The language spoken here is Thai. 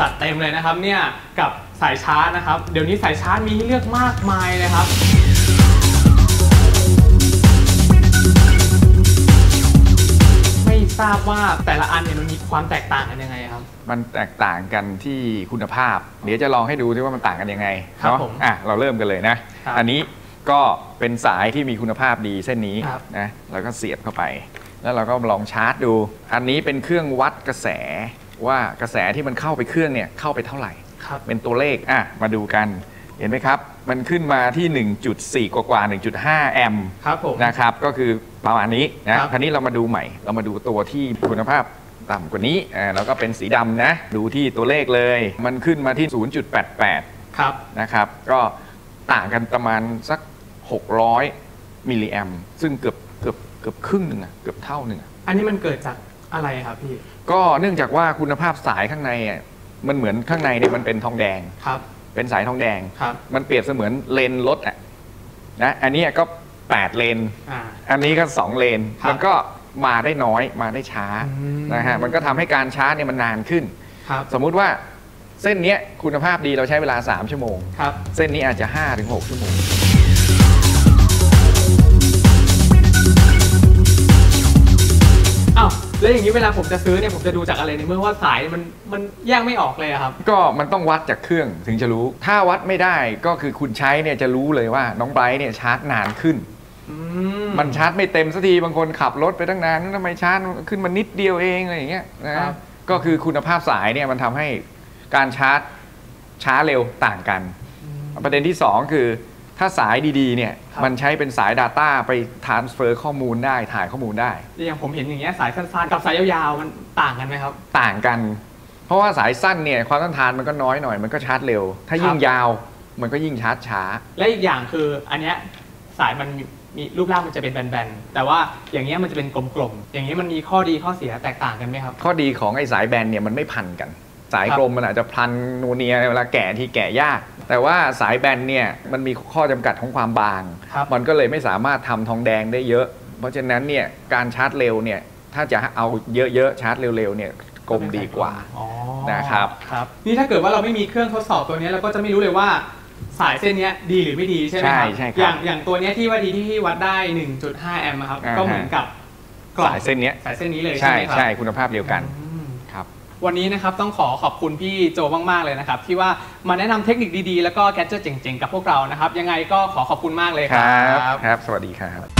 จัดเต็มเลยนะครับเนี่ยกับสายชาร์จนะครับ เดี๋ยวนี้สายชาร์จมีให้เลือกมากมายเลยครับไม่ทราบว่าแต่ละอันเนี่ยมันมีความแตกต่างกันยังไงครับ มันแตกต่างกันที่คุณภาพ เดี๋ยวจะลองให้ดูที่ว่ามันต่างกันยังไงครับเนาะผมอะเราเริ่มกันเลยนะครับอันนี้ก็เป็นสายที่มีคุณภาพดีเส้นนี้ครับนะแล้วก็เสียบเข้าไป แล้วเราก็ลองชาร์จดู อันนี้เป็นเครื่องวัดกระแส ว่ากระแสที่มันเข้าไปเครื่องเนี่ยเข้าไปเท่าไหร่ครับเป็นตัวเลขอะมาดูกันเห็นไหมครับ มันขึ้นมาที่ 1.4 กว่ากว่าๆ1.5 แอมป์ครับผมนะครับ ก็คือประมาณนี้นะครับคราวนี้เรามาดูใหม่ เรามาดูตัวที่คุณภาพต่ำกว่านี้อ่าแล้วก็เป็นสีดำนะ ดูที่ตัวเลขเลย มันขึ้นมาที่ 0.88 ครับนะครับ ก็ต่างกันประมาณสัก 600 มิลลิแอมป์ซึ่งเกือบเกือบเกือบครึ่งหนึ่งอะเกือบเท่าหนึ่งอะอันนี้มันเกิดจาก อะไรครับพี่ ก็เนื่องจากว่าคุณภาพสายข้างในอะมันเหมือนข้างในเนี่ยมันเป็นทองแดง ครับ เป็นสายทองแดง ครับ มันเปรียบเสมือนเลนรถอะนะอันนี้ก็8เลน อ่า อันนี้ก็2เลน ครับมันก็มาได้น้อยมาได้ช้าอืม นะฮะมันก็ทำให้การชาร์จเนี่ยมันนานขึ้น ครับ สมมุติว่าเส้นเนี้ยคุณภาพดีเราใช้เวลา 3 ชั่วโมง ครับ เส้นนี้อาจจะ5-6ชั่วโมง แล้วอย่างนี้เวลาผมจะซื้อเนี่ยผมจะดูจากอะไรในเมื่อว่าสายมันมันแยกไม่ออกเลยอะครับ ก็มันต้องวัดจากเครื่องถึงจะรู้ ถ้าวัดไม่ได้ก็คือคุณใช้เนี่ยจะรู้เลยว่าน้องไบรท์เนี่ยชาร์จนานขึ้นอืมันชาร์จไม่เต็มสักทีบางคนขับรถไปตั้งนานทำไมชาร์จขึ้นมานิดเดียวเองอะไรอย่างเงี้ยนะครับก็คือคุณภาพสายเนี่ยมันทำให้การชาร์จช้าเร็วต่างกัน ประเด็นที่ 2 คือ ถ้าสายดีๆเนี่ยมันใช้เป็นสาย Data ไป transfer ข้อมูลได้ถ่ายข้อมูลได้อย่างผมเห็นอย่างเงี้ยสายสั้นๆกับสายยาวๆมันต่างกันไหมครับ ต่างกัน เพราะว่าสายสั้นเนี่ยความต้านทานมันก็น้อยหน่อยมันก็ชาร์จเร็ว ถ้ายิ่งครับยาวมันก็ยิ่งชาร์จช้า และอีกอย่างคืออันเนี้ยสายมันมีมีรูปร่างมันจะเป็นแบนๆ แต่ว่าอย่างเงี้ยมันจะเป็นกลมๆ อย่างนี้มันมีข้อดีข้อเสียแตกต่างกันไหมครับ ข้อดีของไอ้สายแบนเนี่ยมันไม่พันกัน สายครับกลมมันอาจจะพันนูเนียเวลาแก่ที่แก่ยาก แต่ว่าสายแบนเนี่ยมันมีข้อจำกัดของความบางครับมันก็เลยไม่สามารถทำทองแดงได้เยอะ เพราะฉะนั้นเนี่ยการชาร์จเร็วเนี่ยถ้าจะเอาเยอะๆชาร์จเร็วๆเนี่ยกลมดีกว่าอ๋อนะครับครับนี่ถ้าเกิดว่าเราไม่มีเครื่องทดสอบตัวเนี้ยเราก็จะไม่รู้เลยว่าสายเส้นเนี้ยดีหรือไม่ดีใช่ไหมครับใช่ใช่ครับอย่างอย่างตัวเนี้ยที่ว่าดีที่ที่วัดได้ 1.5 แอมป์อะครับอ่าฮะก็เหมือนกับกล่องสายเส้นเนี้ยสายเส้นนี้เลยใช่ใช่ไหมครับใช่คุณภาพเดียวกันอืมครับ วันนี้นะครับต้องขอขอบคุณพี่โจมากๆเลยนะครับที่ว่ามาแนะนำเทคนิคดีๆ แล้วก็แกดเจิตเจ๋งๆ กับพวกเรานะครับ ยังไงก็ขอขอบคุณมากเลยครัรับครับ สวัสดีครับ